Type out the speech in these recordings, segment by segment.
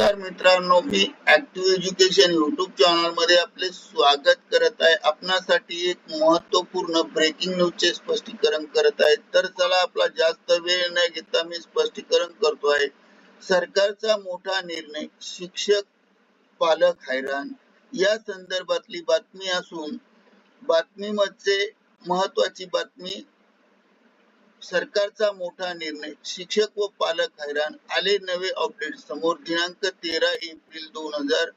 नमस्कार मित्रांनो मी ऍक्टिव्ह एज्युकेशन युट्यूब चॅनलमध्ये आपले स्वागत करत आहे. आपणासाठी एक महत्त्वपूर्ण ब्रेकिंग न्यूज चे स्पष्टीकरण करत आहे. तर चला आपला जास्त वेळ न घेता मी स्पष्टीकरण करतो आहे. सरकारचा मोठा निर्णय शिक्षक पालक हैराण. या संदर्भातली बातमी असून बातमीमध्ये महत्वाची बातमी सरकारचा मोठा निर्णय. शिक्षक व पालक हैराण. आले नवे अपडेट समोर दिनांक तेरा एप्रिल दोन हजार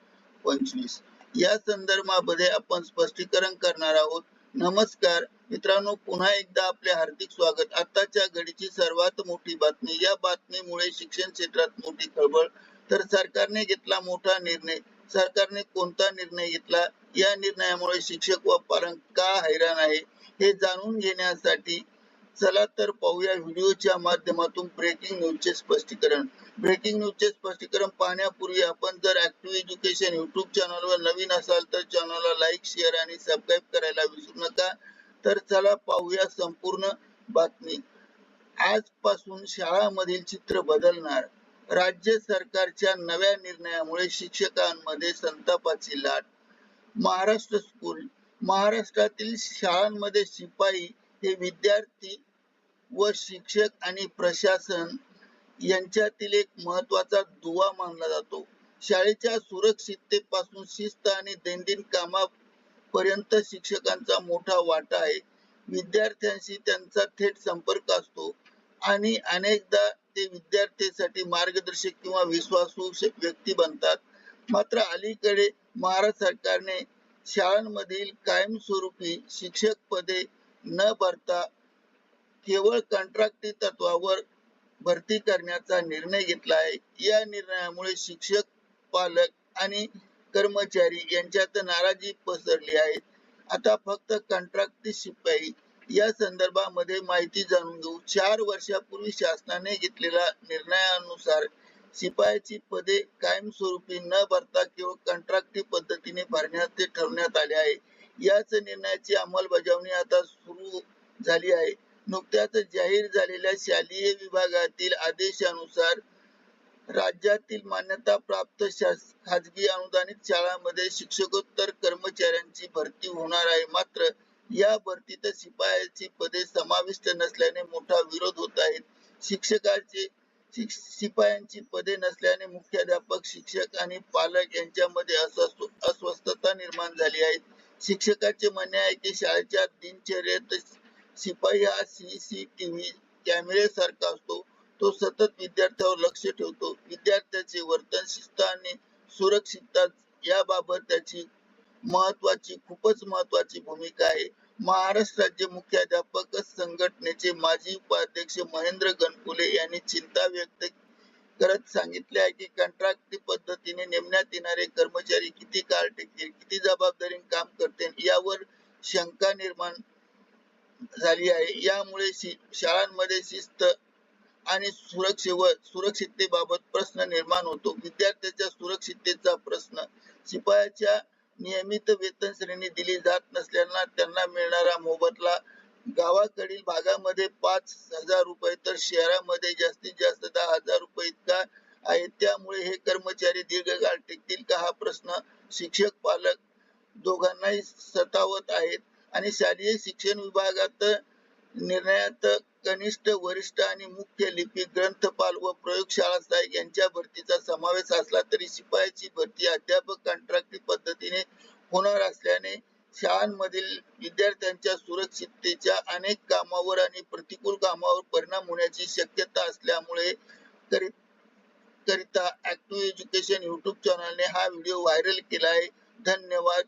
पंचवीस. या संदर्भामध्ये आपण स्पष्टीकरण करणार आहोत. नमस्कार. मित्रांनो पुन्हा एकदा आपले हार्दिक स्वागत. आताच्या घडीची सर्वात मोठी बातमी. या बातमीमुळे शिक्षण क्षेत्रात मोठी खळबळ. तर सरकारने घेतला मोठा निर्णय. सरकारने कोणता निर्णय घेतला? या निर्णयामुळे शिक्षक व पालक का हैराण आहे? हे जाणून घेण्यासाठी चला तर पाहूया व्हिडिओच्या माध्यमातून ब्रेकिंग न्यूजचे स्पष्टीकरण. ब्रेकिंग न्यूजचे स्पष्टीकरण पाहण्यापूर्वी आपण जर ऍक्टिव्ह एज्युकेशन युट्यूब चॅनलवर नवीन असाल तर चॅनलला लाईक शेअर आणि सबस्क्राईब करायला विसरू नका. तर चला पाहूया संपूर्ण बातमी. आजपासून शाळांमधील चित्र बदलणार. राज्य सरकारच्या नव्या निर्णयामुळे शिक्षकांमध्ये संतापाची लाट. महाराष्ट्र स्कूल महाराष्ट्रातील शाळांमध्ये शिपाई हे विद्यार्थी व शिक्षक आणि प्रशासन यांच्यातील एक महत्त्वाचा दुवा मानला जातो. शाळेच्या सुरक्षिततेपासून शिस्त आणि दैनंदिन कामापर्यंत शिक्षकांचा मोठा वाटा आहे. विद्यार्थ्यांशी त्यांचा थेट संपर्क असतो आणि अनेकदा ते विद्यार्थ्यांसाठी मार्गदर्शक किंवा विश्वासू व्यक्ती बनतात. मात्र अलीकडे महाराष्ट्र सरकारने शाळांमधील कायमस्वरूपी शिक्षक पदे न भरता केवळ कंत्राटी तत्वावर भरती करण्याचा निर्णय घेतला आहे. या निर्णयामुळे शिक्षक पालक आणि कर्मचारी यांच्यात नाराजी पसरली आहे. आता फक्त कंत्राटी शिपाई या संदर्भामध्ये माहिती जाणून घेऊ. चार वर्षापूर्वी शासनाने घेतलेल्या निर्णयानुसार शिपायाची पदे कायमस्वरूपी न भरता केवळ कंत्राटी पद्धतीने भरण्याचे ठरवण्यात आले आहे. याच निर्णयाची अंमलबजावणी आता सुरू झाली आहे. नुकत्याच जाहीर झालेल्या शालेय विभागातील आदेशानुसार राज्यातील मान्यता प्राप्त खाजगी अनुदानित शाळांमध्ये शिक्षकोत्तर कर्मचाऱ्यांची भरती होणार आहे. मात्र या भरतीत शिपायाची पदे समाविष्ट नसल्याने मोठा विरोध होत आहे. शिक्षकाचे शिपायांची पदे नसल्याने मुख्याध्यापक शिक्षक आणि पालक यांच्यामध्ये अस्वस्थता निर्माण झाली आहे. शिक्षकाचे म्हणणे आहे की शाळेच्या दिनचर्येत शिपाई हा सीसीटीव्ही कॅमेरे सारखा असतो. तो सतत विद्यार्थ्यावर लक्ष ठेवतो. विद्यार्थ्याचे वर्तन शिस्त आणि सुरक्षितता याबाबत त्याची महत्वाची खूपच महत्वाची भूमिका आहे. महाराष्ट्र राज्य मुख्याध्यापक संघटनेचे माजी उपाध्यक्ष महेंद्र गणपुले यांनी चिंता व्यक्त करत सांगितले आहे की कंत्राटी पद्धतीने नेमण्यात येणारे कर्मचारी किती काळ टिकतील किती जबाबदारीने काम करतील यावर शंका निर्माण झाली आहे. यामुळे शाळांमध्ये शिस्त आणि सुरक्षेवर सुरक्षिततेबाबत प्रश्न निर्माण होतो. विद्यार्थ्यांच्या सुरक्षिततेचा प्रश्न शिपायाच्या नियमित वेतन श्रेणी दिली जात नसल्याना त्यांना मिळणारा मोबदला गावाकडील भागामध्ये पाच हजार रुपये तर शहरामध्ये जास्तीत जास्त दहा हजार रुपये इतका आहे. त्यामुळे हे कर्मचारी दीर्घकाळ टिकतील का हा प्रश्न शिक्षक पालक दोघांनाही सतावत आहेत. आणि शालेय शिक्षण विभागात निर्णयात कनिष्ठ वरिष्ठ आणि मुख्य लिपिक ग्रंथपाल व प्रयोगशाळा सहाय्यक यांच्या भरतीचा समावेश असला तरी शिपायाची भरती अध्यापक कंत्राटी पद्धतीने होणार असल्याने शाळांमधील विद्यार्थ्यांच्या सुरक्षिततेच्या अनेक कामावर आणि प्रतिकूल कामावर परिणाम होण्याची शक्यता असल्यामुळे करिता ऍक्टिव्ह एज्युकेशन युट्यूब चॅनलने हा व्हिडिओ व्हायरल केला आहे धन्यवाद.